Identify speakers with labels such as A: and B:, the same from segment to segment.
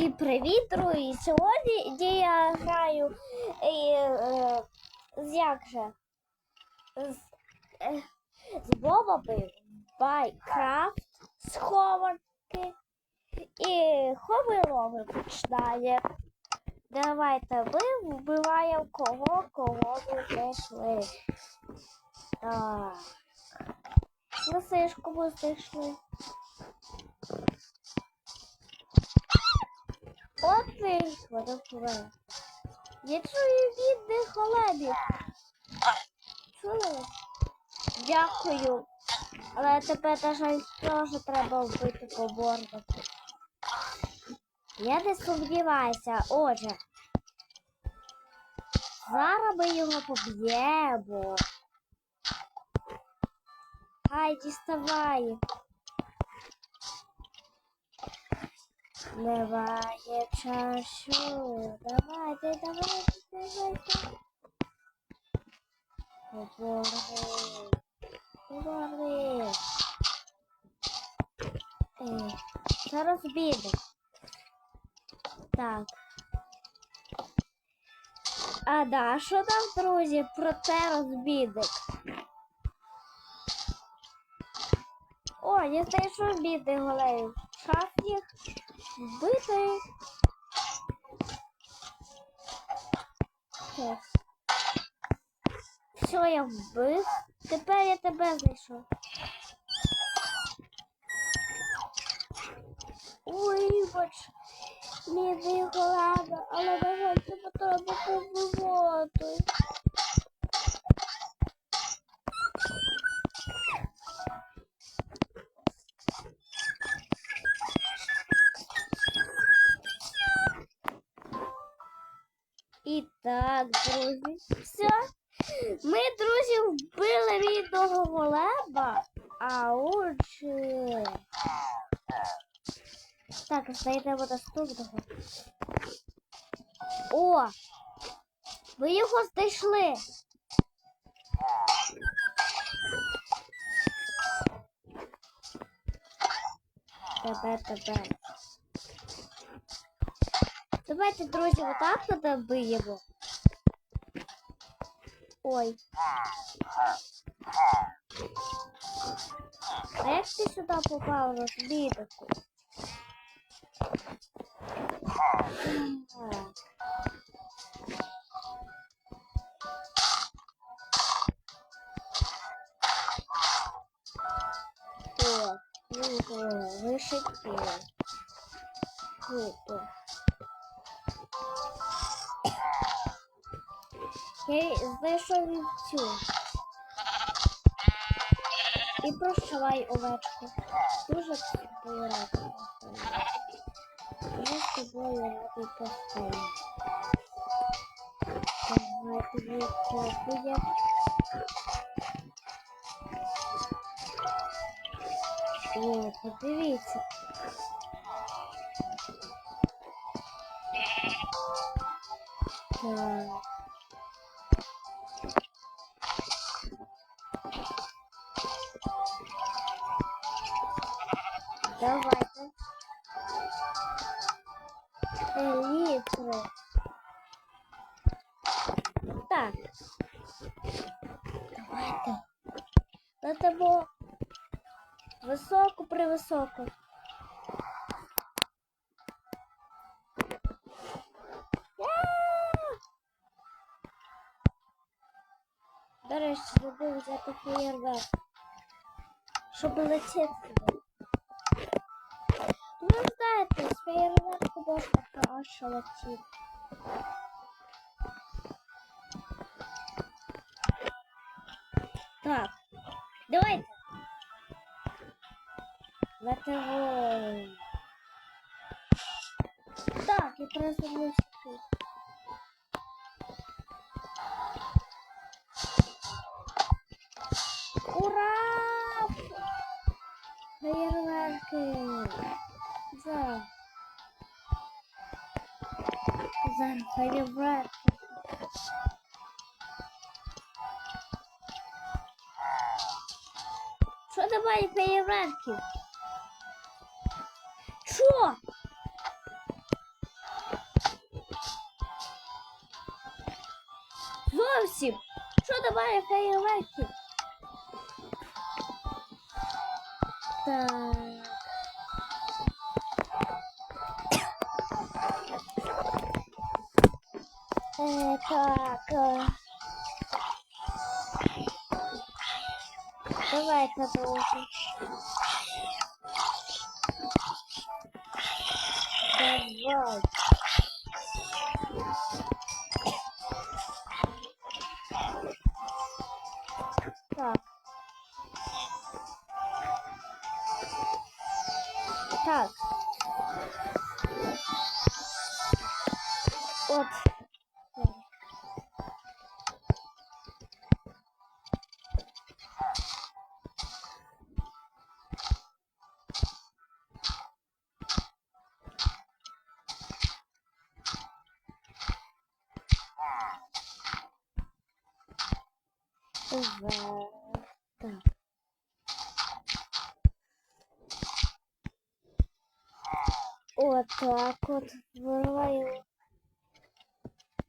A: Всім привіт, друзі! Сьогодні я граю і, е, з як же? З, е, з бобами Майнкрафт схованки і ховилови починає. Давайте ми вбиваємо кого, кого ми знайшли. Так. Лисичку ми знайшли. От ти водопливе. Я чую бідних голебів. Чули? Дякую. Але тебе, на жаль, теж треба вбити по. Я не сумніваюся, отже. Зараз ми його поб'ємо. Хай діставай. Немає часу. Давайте, давайте, давайте. Поборни. Поборни. Е, Зараз біде. Так. А да, що там, друзі, про це розбідник? О, я знайшов бідний голею. Шаф їх вбити. Все, я вбив. Тепер я тебе знайшов. Ой, бач, бідний голеба, але на жаль, тебе треба так, друзі, все. Ми, друзі, вбили рідного голеба, а отже. Так, знайдемо наступного. О! Ви його знайшли. Тебе, тебе. Давайте, друзі, отак от добиємо. Ой. А як ти сюди попав розбітку? О, круто, вишики. Круто. Я знайшов вівцю. І прощавай овечку. Дуже тобою радий. Я з тобою радий постійно. Давай тобі копує. О, подивіться. Так. Летимо високо привисоко. До речі, забув взяти феєрверк. Щоб летіти. Ну, знаєте, з феєрверку можна краще летіти. Так, давайте. Летимо. Так, я приземлився тут. Ура! Феєрверки! За. Зараз феєрверки. давай фейерверки. Що? Зовсім. Що давай фейерверки? Так. Е, так. Е. Давай продовжуй. Давай.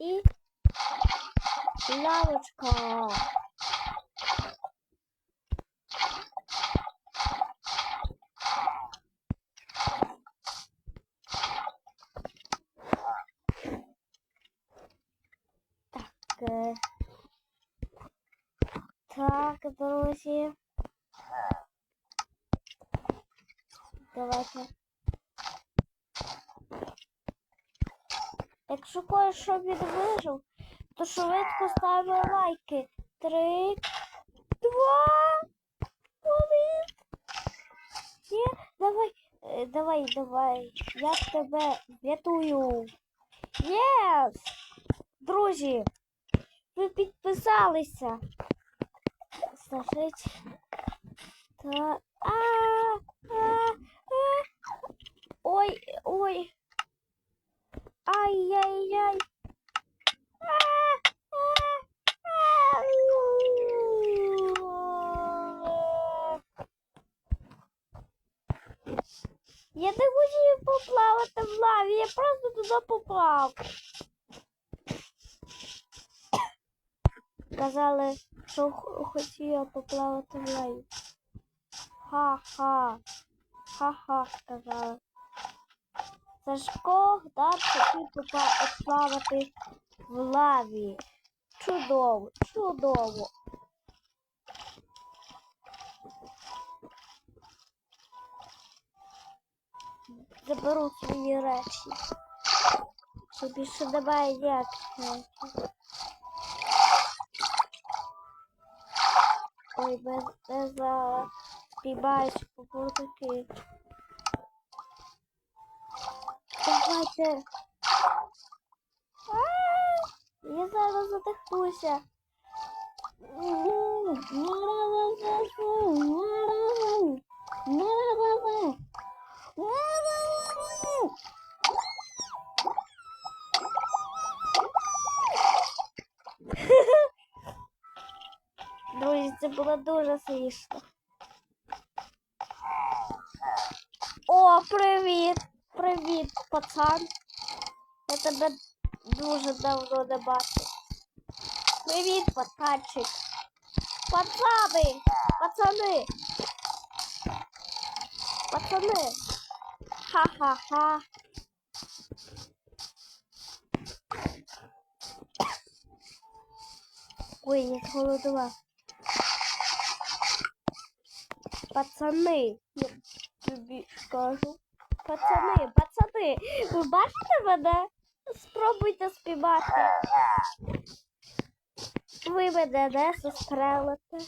A: И лавочка. Так. е, Так, друзі. Давайте. Якщо кое-що відвижив, то швидко ставимо лайки. Три, два, один. Є, давай, е, давай, давай. Я тебе врятую. Єс! Друзі, ви підписалися. Значить. Та. А, а, а. Ой, ой. Ай-яй-яй. Я не хотів поплавати в лаві, я просто туди попав. Казали, що х- хотіла поплавати в лаві. Ха-ха. Ха-ха, сказали. Сашко попа- поплавати в лаві. Чудово, чудово. Заберу свої речі. Більше немає ніяких речей. Ой, без, без а, спіймають по Давайте. Я зараз задихнуся. Друзі, це було дуже смішно. О, привіт! Привіт, пацан. Я тебе дуже давно не бачив. Привіт, пацанчик. Пацани! Пацани! Пацани! Ха-ха-ха. Ой, я зголодував. Пацани, я тобі скажу. Пацани, пацани, ви бачите мене? Спробуйте спіймати. Ви мене не застрелите.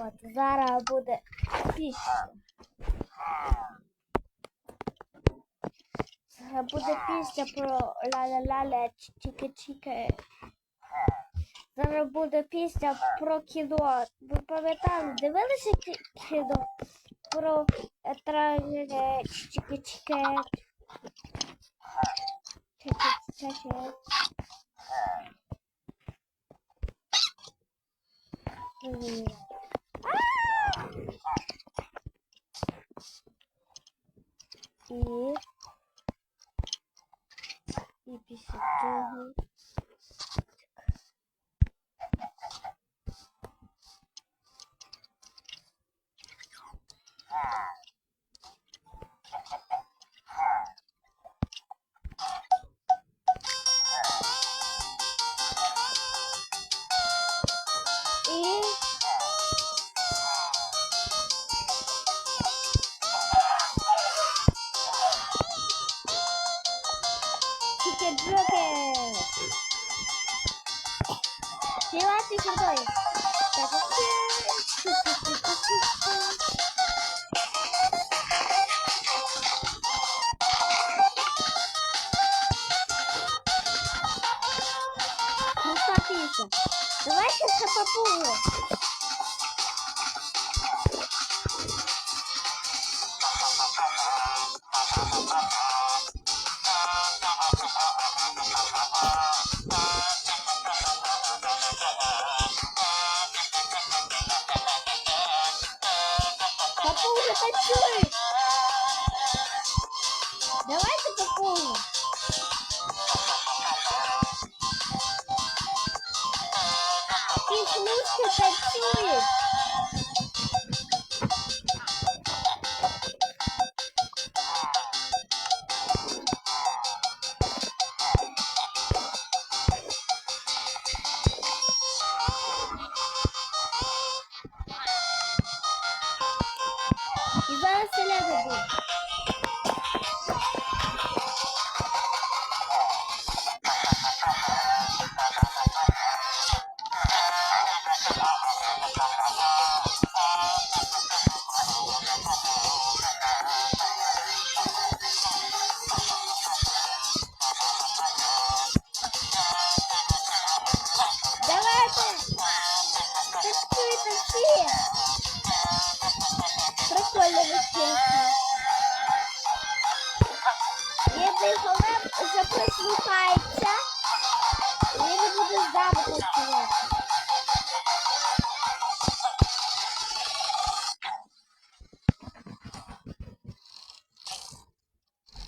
A: От, зараз буде пісня. Буде пісня про ля-ля-ля-ля, чики-чики. Зараз буде пісня про кіно. Ви пам'ятаєте, дивилися кі- кіно? Про е, тра-ля-ля, чики-чики. Чики-чики. І... І після того... І... Співати зі мною. Так, Крута пісня. Давайте це попробуємо.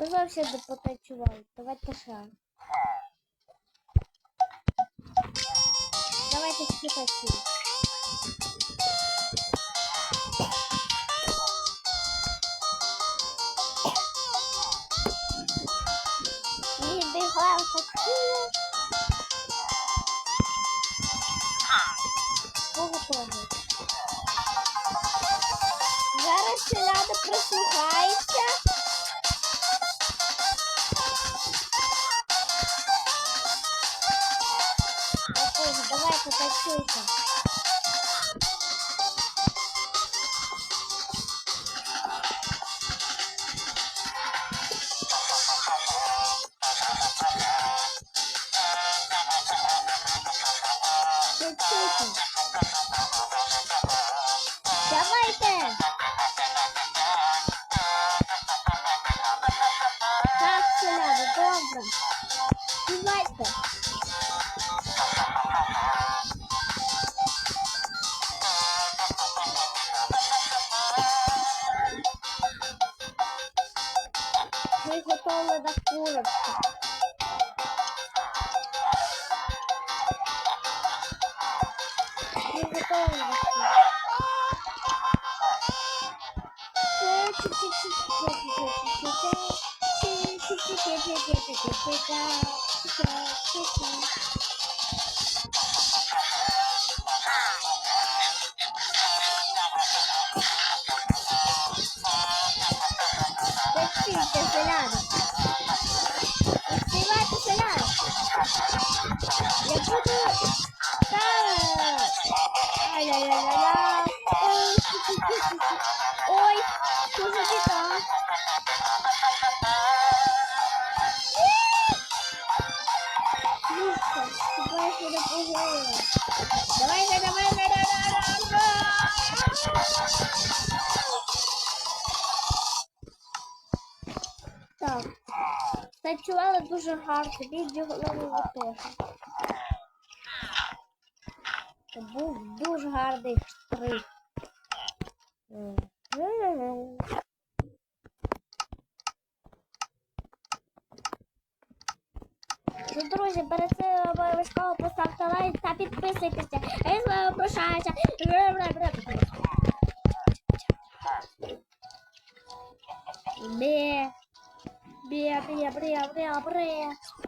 A: Ви зовсім не потанцювали. Давайте ще. Давайте. Поготовий. Зараз селяда прислухається. Давайте танцюйте. daha hızlısın. Çık çık çık çık çık çık çık çık çık çık çık çık çık çık çık Дуже гарно, бідні голови теж. щоб був дуже гарний штрих. Ну, друзі, перед цим обов'язково поставте лайк та підписуйтеся. А я з вами прощаюся. Бе. Бе, бе, бре, бре, бре.